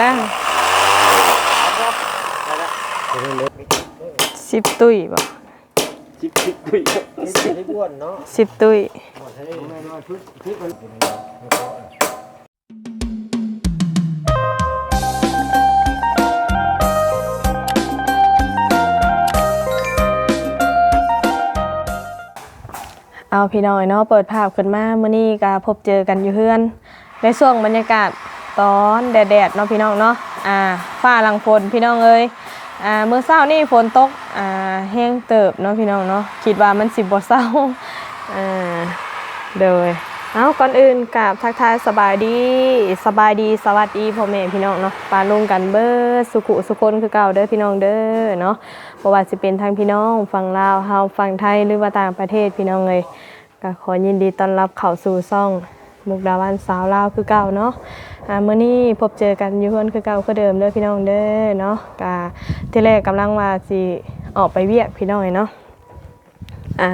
แล้ว สิบตุ้ยบ่ชิบชิบดุยสิให้บ้วนเนาะสิบตุ้ยแม่นว่าชุดชุดมันเอาพี่น้อยเนาะเปิดภาพขึ้นมาเมื้อนี้ก็พบเจอกันอยู่เฮือนในช่วงบรรยากาศ ตอนแดดๆเนาะพี่น้องเนาะอ่าฟ้าหลังฝนพี่น้องเอ้ยอ่าเมื้อเช้านี่ฝนตกอ่าแห้งเติบเนาะพี่น้องเนาะคิดว่ามันสิบ่เศร้าอ่าโดยเอาก่อนอื่นกับทักทายสบายดีสบายดีสวัสดีพ่อแม่พี่น้องเนาะปาลุงกันเบิดสุขุสุคนคือเก่าเด้อพี่น้องเด้อเนาะบ่ว่าสิเป็นทางพี่น้องฝั่งลาวเฮาฝั่งไทยหรือว่าต่างประเทศพี่น้องเอ้ยก็ขอยินดีต้อนรับเข้าสู่ซ่อง มุกดาวันสาวลาวคือเก่าเนาะอ่ามื้อนี้พบเจอกันอยู่เฮือนคือเก่าคือเดิมเด้อพี่น้องเด้อเนาะกะที่แรกกำลังว่าสิออกไปเวียกพี่น้องเนาะอ่า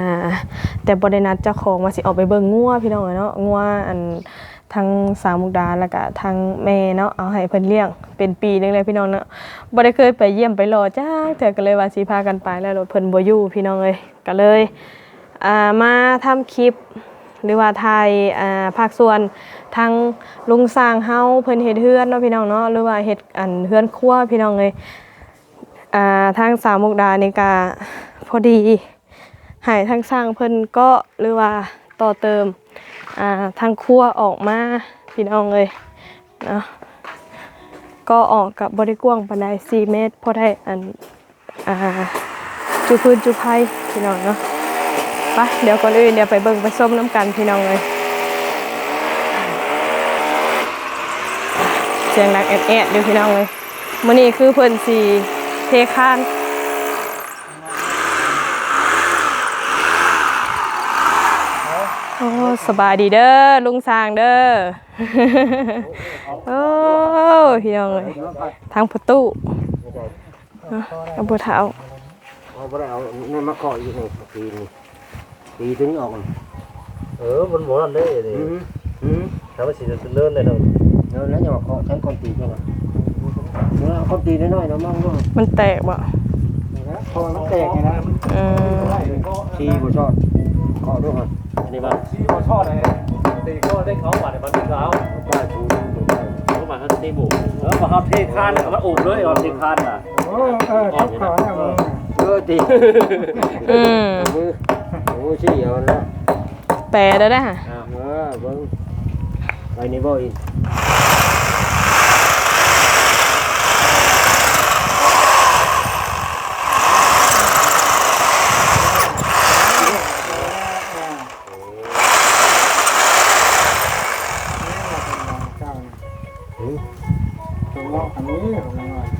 แต่บรินัดเจ้าของว่าสิออกไปเบิ่งงัวพี่น้องเนาะงัวอันทางสาวมุกดาแล้วก็ทางแม่เนาะเอาให้เพิ่นเลี้ยงเป็นปีนึงเลยพี่น้องเนาะบ่ได้เคยไปเยี่ยมไปรอจ้าเถื่อก็เลยว่าสิพากันไปแล้วรถเพิ่นบ่อยู่พี่น้องเอ้ยก็เลยอ่ามาทำคลิป หรือว่าถ่ายอ่าภาคส่วนทางลุงสร้างเฮาเพิ่นเฮ็ดเฮือนเนาะพี่น้องเนาะหรือว่าเฮ็ดอันเฮือนครัวพี่น้องเอ้ยอ่าทางสาวมุกดานี่ก็พอดีให้ทางสร้างเพิ่นก็หรือว่าต่อเติมอ่าทางครัวออกมาพี่น้องเลยเนาะก็ออกกับบริกว้างปานใด4เมตรพอได้อันอ่าจุพื้นจุไผพี่น้องเนาะ ไปเดี๋ยวก่อนอื่นเดี๋ยวไปเบิ่งไปส้มน้ำกันพี่น้องเลยเสียงดังแอดแอดเดี๋ยวพี่น้องเลยมื้อนี้คือเพิ่นสิเทคานโอ้สบายดีเด้อลุงสางเด้อโอ้พี่น้องเลยทางประตูเนาบัวเท้าเอาบ่ได้เอาเงินมาขออีกนี่ปีนี่ ปีถึงออกเออมันหมดเลยดิอืมอืมทำให้สิจะเลื่อนเลยเนาะเดี๋ยวแล้วอย่ามาขอใช้คนตีจังหวะเดี๋ยวเอาคนตีน้อยๆเนาะมั่งด้วยมันแตกบ่พอมันแตกไงนะอืมชีบ่ชอบขอด้วยก่อนอันนี้ว่าที่เขาชอบเลยตีก็ได้เขาหวานมันเป็นเขาป้าชูเขามาเขาตีบุกเออมาเขาเทคานเขาอุบเลยเขาเทคานอะเออเออชอบขอเนี่ยมึงเออตีอืม มือโอ้ชี้เอาแล้วแปรได้ได้อฮะเออเบิ่งไปนี่บ่อีก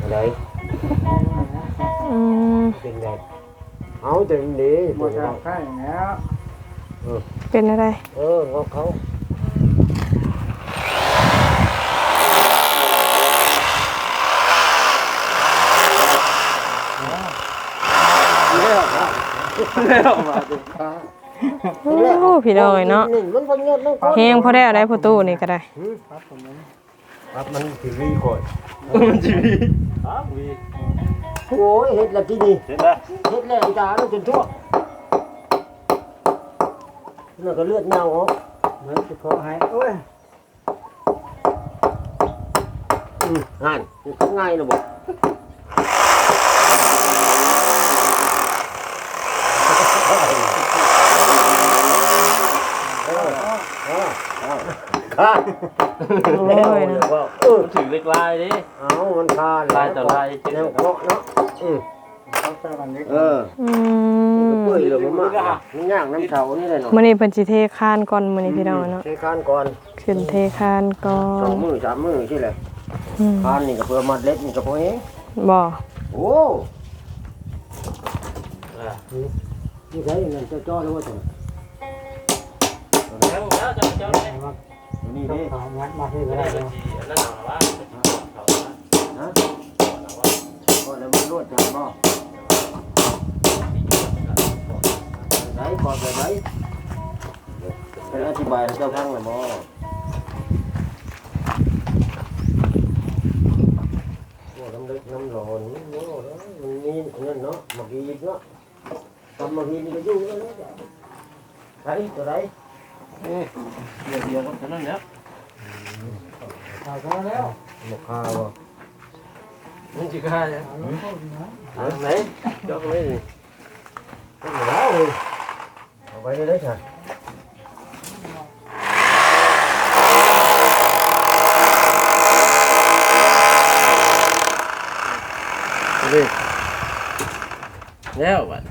อะไรอืมเป็นไงเอาเต็มดีหมดแล้ว เป็นอะไร เอองอกเขาเลี้ยวเลี้ยวมาดิโอ้พี่น้องเอ้ยเนาะมันพอเงียบแล้วแฮงพอได้เอาได้ประตูนี่ก็ได้ครับมันทีวีคอยมันจีวีอ้าววีโอ้ยเฮ็ดแล้วกี่นี่เห็นไหมเฮ็ดแล้วอีตาแล้วจนทั่ว แล้วก็เลือดเน่าออกเหมือนจะขอให้โอ้ยอืมอ่านนี่เขาง่ายนะบอกข้าโอ้ยนะว่าเออถือเล็กลายดิเอามันคาลายต่อลายแนวเคาะเนาะอืม เอออืก็มเปื่อยเลยมันมากมันย่างน้ำเฉานี่เลยเนาะมื้อนี้เพิ่นสิเทคานก่อนมื้อนี้พี่น้องเนาะใช้คานก่อนขึ้นเทคานก่อสอนงมือสามมือที่แหละอืมคานนี่ก็เพื่อมัดเล็กนี่ก็พอเองบ่โอ้นี่ใช่เงินเจ้าจ้อแล้วว่าจังแล้วแล้วจะจะได้นี่นี่งัดมาที่ไม่ได้เลยนั่นหรอวะนะก็แล้วมันรวดจังบ่ไหน ก่อนเลยไหนเป็นอธิบายให้เจ้าฟังเลยบ่เล็กน้ำหล่อนี่โง่แล้วมันมีนั่นเนาะมากีบเนาะทำมากีนี่ก็ยุ่งแล้วนะไอ้ตัวไหนเดียวเดียวก็เท่านั้นเนี่ยข้าวข้าวแล้วหมกข้าวบ่มันจะฆ่าเนี่ยทางไหนจอกเลยก็อยู่แล้วเลย เอาไปได้เลยค่ะนี่แล้วบัด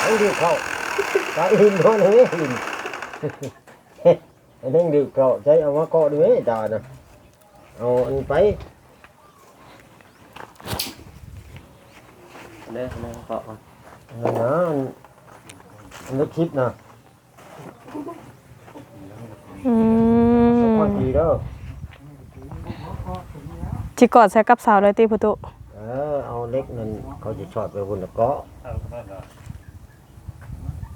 ไอ้ดื้อเข้าตาอื่นโด เฮ้อนไอ้เด้งดื้อเข้าใช้เอามาเกาะด้วยตาน่ะเอาอันาะนั่นนะอันนนึกคิดนะอืพอมดีเด้อจิกอดใส่กับสาวเลยติประตูเออเอาเล็กนั่นเขาจะชอดไปบนน่ะเกาะ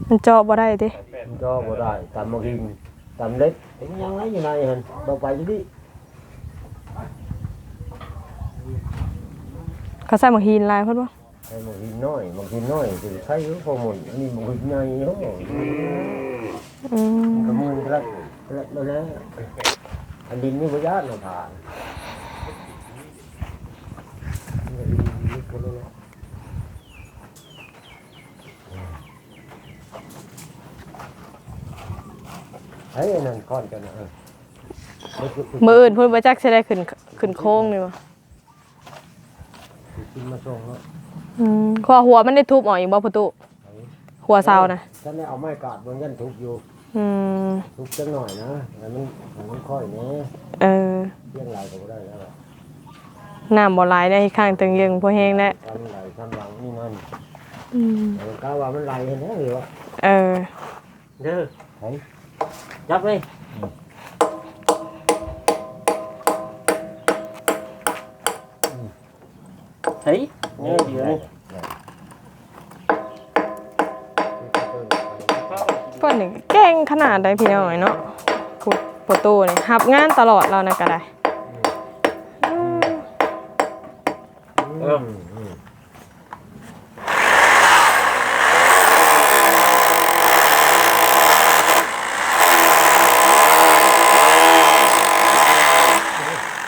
มันเจาะบ่ได้ติมันก็บ่ได้ตามมากินตามเล็กเป็นยังไงอยู่ไหนหันบ่ไปอยู่ดิเขาใส่หมวกฮีนลายเพิ่นบ่ ไอ้มากินน้อยมากินน้อยคือใครอยู่พอหมดอันนี้มากินใหญ่เนาะอืมกระมือแล้วแล้วแล้วอันดินนี่บ่ยากเนาะผ่านเฮ้ยนั่นก้อนกันนะเออมื้ออื่นเพิ่นบ่จักสิได้ขึ้นขึ้นโค้งนี่บ่กินมาส่งแล้ว อืมขวาหัวมันได้ทุบออกอีกบ่ประตูหัวเสานะฉันได้เอาไม้กาดบนยันทุกอยู่อืมทุกจังหน่อยนะแล้วมันมันค่อยเนี้ยเออเลี้ยงไหลก็บ่ได้แล้วล่ะน้ำบ่หลายได้ข้างตึงยังพอแห้งแล้วทำไหลทำหลังนี่นั่นอืมแต่มันกล้าว่ามันไหลเห็นไหมหรือว่าเออ เด้อเฮ้ยจับเลย เฮ้ยเนี่ยเดี๋ยวนี่เพิ่นนี่เก่งขนาดใดพี่น้อยเนาะพูดประตูนี่รับงานตลอดแล้วนะก็ได้ อืม เอออืม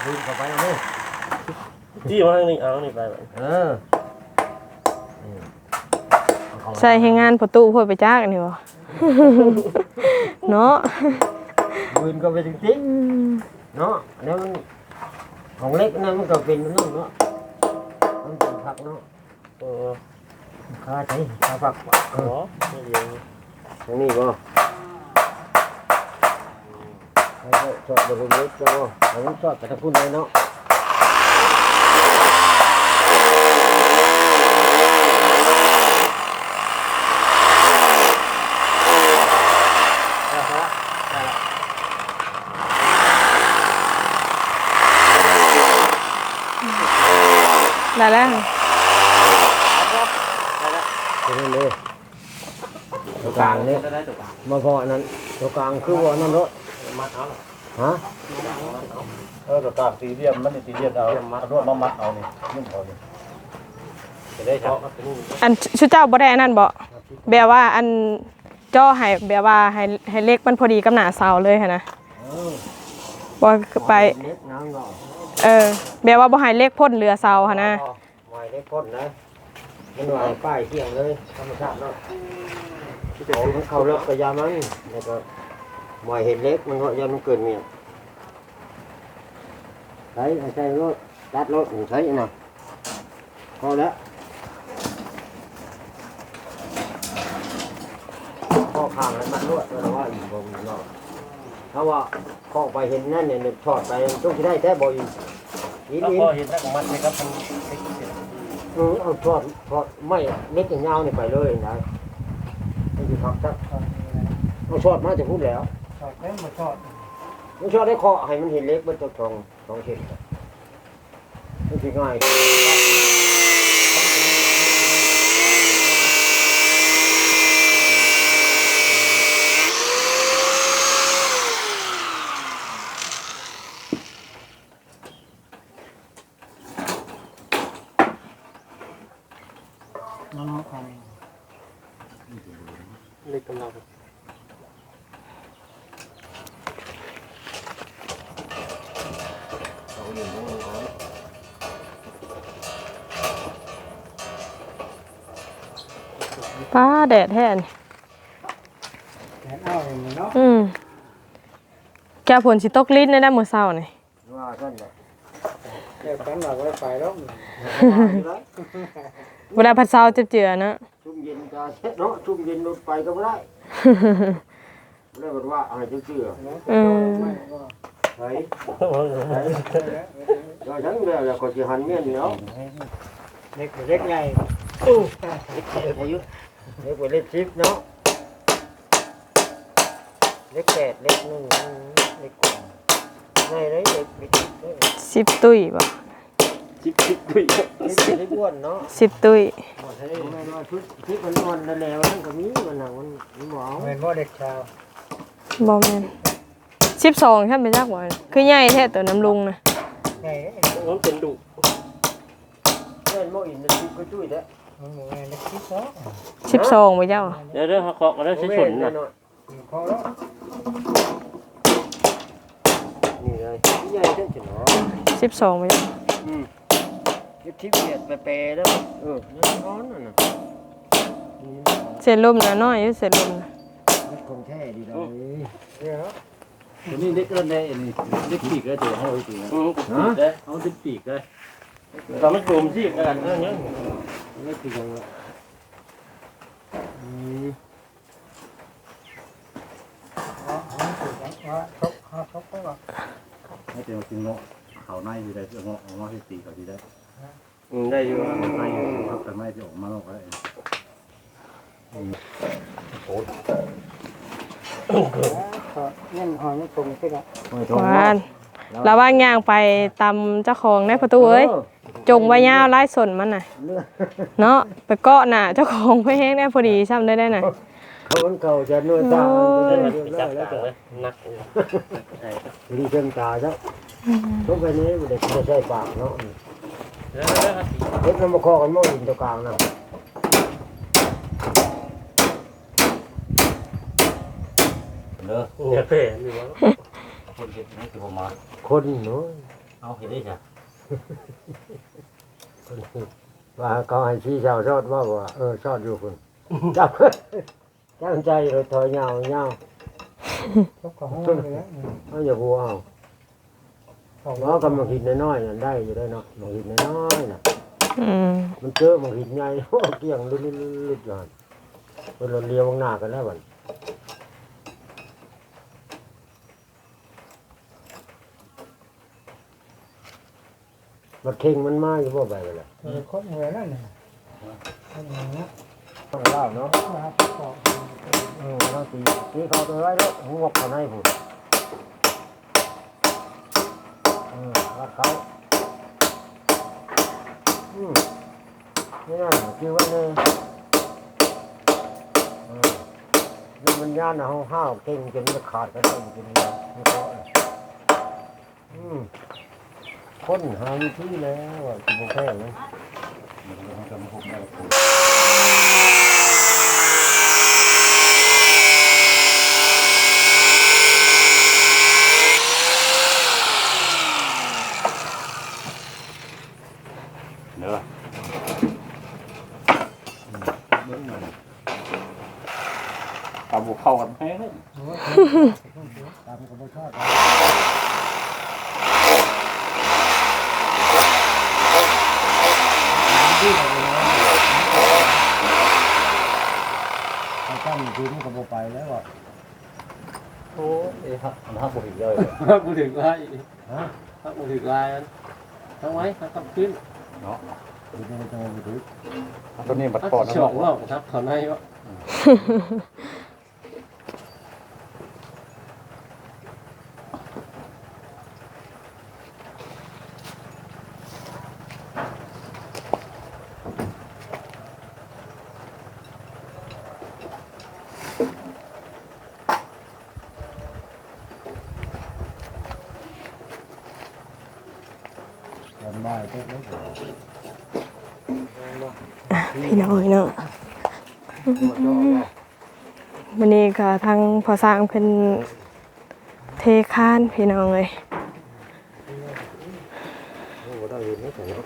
ดึงเข้าไปเอาเลย จี้มาทางนี้เอานี่ไปบัดเอออืมเอาเข้ามาใส่ให้งานประตูเพิ่นไปจักนี่บ่ เนาะมืนก็ไปจริงๆเนาะแล้วมันของเล็กนั่นมันก็เป็นนั่นเนาะมันเป็นผักเนาะเออข้าใช้ข้าผักเออ๋ออนี่เดี๋ยวนี่ตรงนี้บ่ให้ก็ชอบบริเวณก็ให้มันชอบแต่ถ้าพูดเลยเนาะ ได้ละได้ละ ได้แล้วตรงนี้เลยตัวกลางเนี่ยได้ได้ตัวกลางมาพออันนั้นตัวกลางคือว่านั่นเนาะมัดเอาฮะเออตัวกลางสี่เหลี่ยมมันนี่สี่เหลี่ยมเอาเอารวดมามัดเอานี่นี่พอนี่จะได้เฉาะนี่อันชุดเจ้าบ่ได้อันนั้นบ่แบบว่าอันจ่อให้แบบว่าให้ให้เล็กมันพอดีกับหน้าเสาเลยหั่นนะเออบ่คือไป เออแบบว่าบ่ให้เล็กพ่นเรือเสาหั่นนะหวายเล็กพ่นนะมันหวายป้ายเที่ยงเลยธรรมชาติเนาะเอามันเข้าเลิกกระยามันแล้วก็หวายเห็ดเล็กมันก็ยันมันเกิดเมียใช้ใช้รถตัดรถใช้น่ะพอแล้วข้อข้างแล้วมันรวดแล้วว่าอีกบงเนาะ ถ้าว่าข้อไปเห็นนั่นเนี่ยทอดไปต้องจะได้แต่บ่อยอีกแล้วอีพอกเห็นแล้วก็มัดนี่ครับมันเล็กเสร็จเออเอาทอดทอดไม่เล็กอย่างเงาเนี่ยไปเลยนะไม่อยู่พักสักเอาทอดมาจะพูดแล้วชอบแม่มาชอบมันชอดได้เคาะให้มันเห็นเล็กมันตัวทองทองเห็นมันสิง่าย แดดแท้นี่แกนเอาอย่างนี้เนาะอืมแกผลสิตกลิ้นได้ได้มื้อเช้านี่ว่ากันเลยเก็บกันหลักไว้ไปแล้วเวลาพัดเช้าเจ็บเจือเนาะชุ่มเย็นก็เช็ดเนาะชุ่มเย็นรถไปก็ไม่ได้เลยบอกว่าอะไรจะเชื่ออืมเฮ้ยเราทั้งเดียวแล้วก็จะหันเมียนเนาะเล็กเล็กใหญ่อายุ เล็กกว่าเล็กชิปเนาะเล็กแปดเล็กหนึ่งเล็กกว่าไม่เลยเล็กเล็กชิปเลยสิบตุ้ยบ่ชิปชิปด้วยเล็กเล็กอ้วนเนาะสิบตุ้ยไม่นอนชุดชิปมันนอนแล้วแล้วนั่นก็มีมันหนังมันมันหมอเหมือนว่าเด็กชาวบ่แม่นสิบสองท่านเป็นจักบ่คือใหญ่แท้ตัวน้ำลุงนะใหญ่มันเป็นดุเล่นโมอินมันชิปก็ช่วยได้มันเหมือนเล็กที่ สองสิบสองบ่เจ้าเดี๋ยวเรื่องเขาเคาะกันแล้วใช้ฉุนนะพอแล้วนี่เลยใหญ่เส้นฉนอสิบสองบ่เจ้าชิปชิปเบียดไปเปย์แล้วเออนั่นร้อนน่ะเส้นลมนะน้อยอยู่เส้นลมนะมันคงแท้ดีเลยเนี่ยเนาะตัวนี้เล็กเกินได้อันนี้เล็กปีกได้ตัวเขาเลยปีกนะได้เอาเล็กปีกได้ตอนมันโกมที่กันนั่นเนี่ย ไม่คือยังละอืมว่าชกชกก็ว่าให้เต็มกินเงาะเขาในอยู่ได้เงาะเงาะให้ตีเขาดีได้อืมได้อยู่ในอยู่ครับแต่ไม่จะออกมาออกได้โอ้เงี้ยหอยมันตรงขึ้นละหวานระว่างย่างไปตำเจ้าของในประตูเอ้ย จงไว้ยาวไล่สนมันน่ะเลือดเนาะไปเกาะน่ะ เจ้าของเพื่อแห้งได้พอดีซ้ำได้ได้น่ะเขามันเขาจะนวดตามันจะเรียบร้จัอบยแล้วจัก็บเลยนักรีเชิงตาแล้วทุกไปนี้มันเด็กจะใช้ปากเนาะแล้วแล้วเล็กน้ำมาคอกันโม่อินตัวกลางนะเด้อเนี่ยเพ่หรือว่าคนเห็นนี่คือผมมาคนเนาะเอาเห็นได้จ้ะ ว่าเขาให้ชี้ชาวชอดว่าว่าเออชอดอยู่คุณจับตั้งใจเลยถอยยาวยาวชกกับห้องเลยนะเอาอย่าหัวเอาเรากำลังหินน้อยๆนั่นได้อยู่ได้เนาะมันหินน้อยๆน่ะอืมมันเจอมันหินใหญ่โอ้เกี่ยงลุดๆๆๆอยู่หั่นมันเราเลี้ยวข้างหน้ากันแล้ว บัดมันเข่งมันมาอยู่บ่ไปเลยเออคนเหมือนนั่นน่ะคนเหมือนนะต้องเล่าเนาะครับก็เออเราตีตีเขาตัวไว้แล้วหัวเขาให้ผมเออรักเขาอืมนี่น่ะคือว่าเนี่ยเออเรื่องมันย่านนะห้าวห้าวเก่งจนจะขาดกันได้จนเนี่ยไม่พอเลยอืม คนหาวิธีแล้วอะคุณพ่อแพ้เลยมันจะมาพบได้เนอะตาบุกเข้ากันแพ้เลยตามกับพ่อชอบ ถ้าตั้งคืนก็บ่ไปแล้วอะโอ้ยฮักมันฮักบุหรี่เลยกูถึงไล่ฮะถ้ากูถึงไล่นั้นต้องไว้ถ้าต้องขึ้นเนาะคืนนี้จะมาถึงตัวนี้บัดถ้าก่อนะนะเฉาะรอบครับเขาในวะ วันบ่ายเจ๊กเลยเอะพี่น้อยเนาะวันนี้ก็ทางพอสร้างเป็นเทคานพี่น้องเลยโอ้บ่ได้เห็นไม่ใช่เนาะ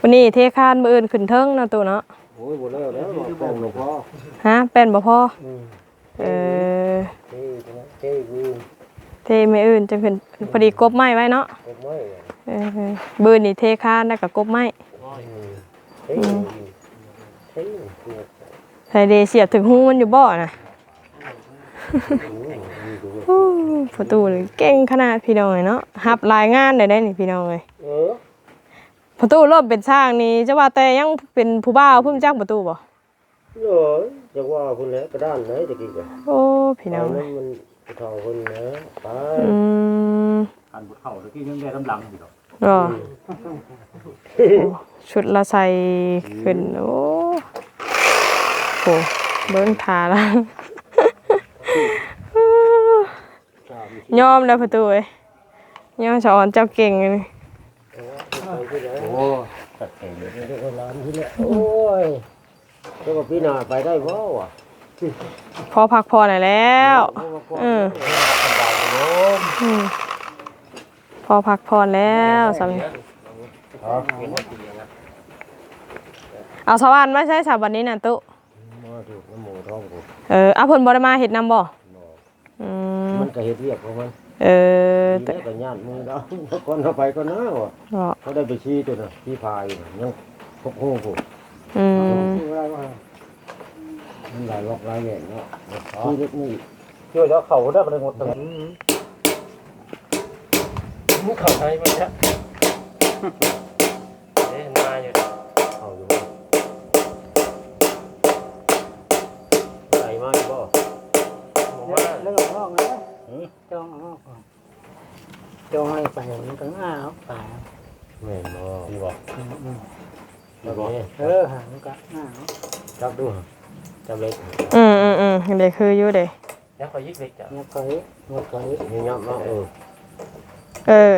วันนี้เทคานมืออื่นขึ้นเทิงเนาะตัวเนาะโอ้ยบ่แล้วแล้วบอกแต่งหลวงพ่อฮะเป็นบ่พ่ออืมเออเท่นะเท่วีเทไม่อื่นจะขึ้นพอดีกบไม้ไว้เนาะกบไม้ อะเออบืนนี่เทคานแล้วก็กบไม้อืมเท่วีเท่วีใส่เดเสียบถึงหูมันอยู่บ่อนะอืมดีดูอู้ประตูเลยเก่งขนาดพี่น้องเลยเนาะรับรายงานได้ได้นี่พี่น้องเลยเออประตูรอบเป็นช่างนี่จะว่าแต่ยังเป็นผู้บ่าวเพิ่งจักประตูบ่เออจะว่าคุณแล้วกระด้านไหนตะกี้ก็โอ้พี่น้องมันเท่าคนนะไป อืมอันบุเฒ่าตะกี้ยังได้ลำลังอยู่ดอกรอโอ้ชุดละใส่ขึ้น โอ้โหเบิ้งทาแล้วยอมแล้วประตูเอ้ยยอมสอนเจ้าเก่งเลยไปที่ไหนโอ้ตัดเองเลยเด็กคนร้านที่เนี่ยโอ้ยแล้วก็พี่นาไปได้บ่วะพอพักพอหน่อยแล้ว อืมอืม พอพักพอแล้วสำเนียงเอาสวรรค์มาใช้สาบันนี้น่ะตุมาถูกน้ำหมูท้องกูเอออาเพิ่นบ่ได้มาเฮ็ดนำบ่อืมมันก็เฮ็ดเรียกของมันเออแต่แต่ก็ญาติมือเราก่อนเข้าไปก็น่าวะบ่เขาได้ไปชี้ตัวน่ะชี้พายน่ะยังพกหูกูอืมมันหลายล็อกหลายแหว่งเนาะชี้เล็กนี่ช่วยแล้วเขาได้บ่ได้หมดตั้งมึ งเข้าไทยมั้งจ๊ะเอ๊ะมาอยู่เข้าอยู่บ่ใส่มาอยู่บ่ผมว่าแล้วก็ห้องนะจ้องห้องจ้องให้ไปมันก็ง่ายเอาไปแม่นบ่ดีบ่แล้วก็เออหางก็ง่ายจับดูจับเล็กอืมอืมอืมเด็กคืออยู่เด้แล้วเขายิกเล็กจ้ะเนี่ยเคยเนี่ยเคยนี่ยับเนาะเออ เออ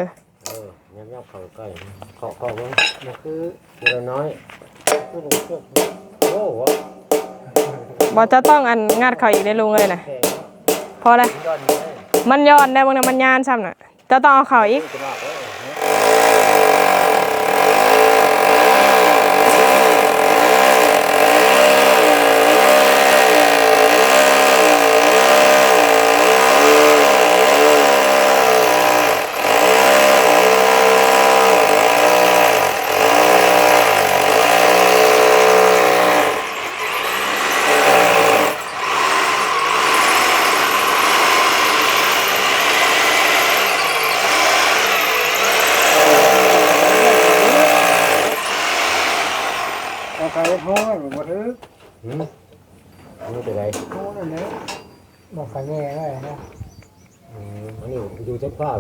เออยับยับเข้าใกล้เข้าเข้าเบิ่งเนี่ยคือทีละน้อยผู้ลงชือกโอ้โหบอจะต้องอันงัดเขาอีกได้ลุงเลยนะแข็งพอเลยมันย้อนได้บ่เนี่ยมันยานซ้ำน่ะจะต้องเอาเขาอีก จะบ้าเอ้ย เอาไปห้องหมดเลย หืมอันนี้เป็นไร ห้องนั่นแหละบอกไปแง่ไว้นะ อืมอันนี้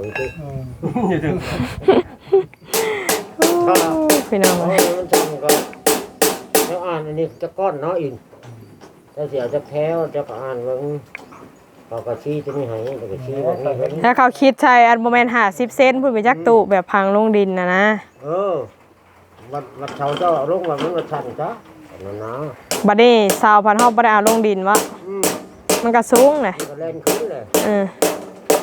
ดูเสื้อผ้าไปสิอืมโอ้พี่น้องเอาเอ้ยมันจำก็แล้วอ่านอันนี้จะก้อนเนาะอินถ้าเสียจะแพ้วจะก็อ่านว่าอืมเขาก็ชี้จะไม่หายแต่ก็ชี้ว่านี่เห็นถ้าเขาคิดใช้อันบ่แม่น50เซนพุ่นไปจักตุแบบพังลงดินน่ะนะ เออวัดวัดเชาเจ้าเอาลงว่ามันวัดชันจ้ะนั่นนะบัดนี้สาวพันเฮาบ่ได้เอาลงดินวะอืมมันก็สูงน่ะมันก็เล่นขึ้นเลยเออ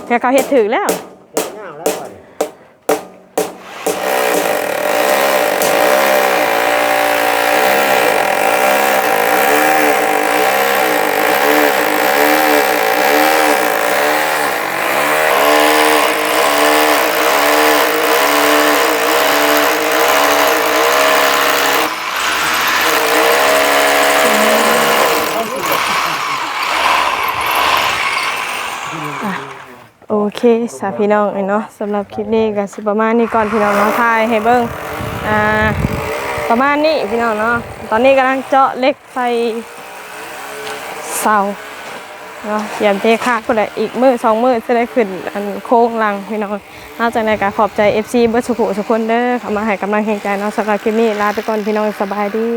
แค่เขาเฮ็ดถึกแล้ว เจ้าย่างแล้วก่อน โอเค สาพี่น้องเนาะสำหรับคลิปนี้ก็สิประมาณนี้ก่อนพี่น้องเนาะถ่ายให้เบิ่งอ่าประมาณนี้พี่น้องเนาะตอนนี้กำลังเจาะเล็กใส่เสาเนาะเตรียมเทคาก็ได้อีกมือสองมือจะได้ขึ้นอันโค้งลังพี่น้องนอกจากนั้นก็ขอบใจ FC เบิร์ดสุขุสุขคนเด้อเข้ามาให้กำลังแห่งใจเนาะสำหรับคลิปนี้ลาไปก่อนพี่น้องสบายดี